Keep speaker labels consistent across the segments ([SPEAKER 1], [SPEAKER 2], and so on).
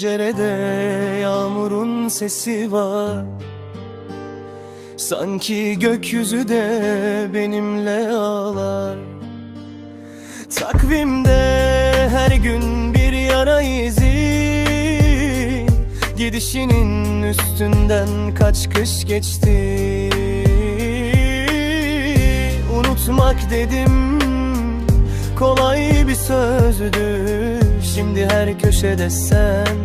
[SPEAKER 1] pencerede yağmurun sesi var. Sanki gökyüzü de benimle ağlar. Takvimde her gün bir yara izi. Gidişinin üstünden kaç kış geçti. Unutmak dedim kolay bir sözdü Şimdi her köşede sen.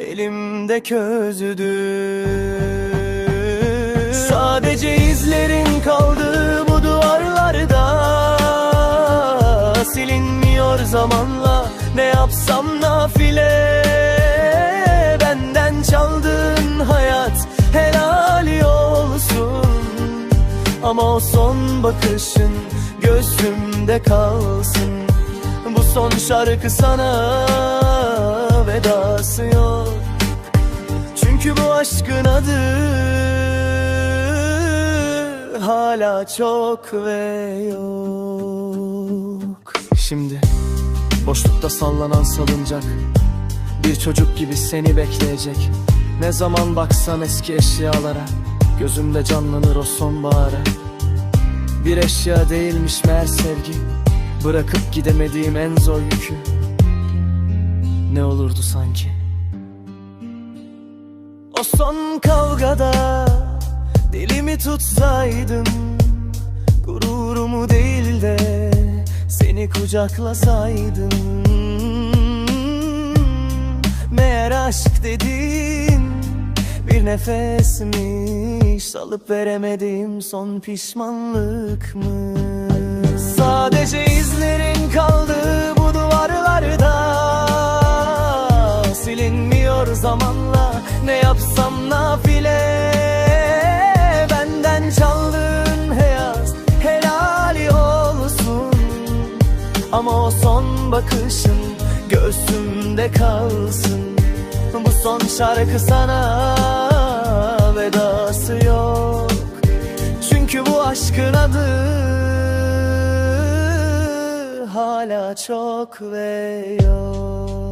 [SPEAKER 1] Elimde közdü Sadece izlerin kaldı bu duvarlarda. Silinmiyor zamanla. Ne yapsam nafile? Benden çaldığın hayat helal olsun. Ama o son bakışın gözümde kalsın son şarkı sana vedası yok. Çünkü bu aşkın adı hala çok ve yok. Şimdi boşlukta sallanan salıncak Bir çocuk gibi seni bekleyecek. Ne zaman baksam eski eşyalara Gözümde canlanır o sonbahara. Bir eşya değilmiş meğer sevgi Bırakıp gidemediğim en zor yükü Ne olurdu sanki o son kavgada dilimi tutsaydım Gururumu değil de seni kucaklasaydım Meğer aşk dediğin bir nefesmiş Salıp veremediğim son pişmanlık mı? Sadece izlerin kaldı bu duvarlarda. Silinmiyor zamanla ne yapsam nafile. Benden çaldığın hayat helali olsun. Ama o son bakışın göğsümde kalsın. Bu son şarkı sana vedası yok. Çünkü bu aşkın adı hala çok ve yok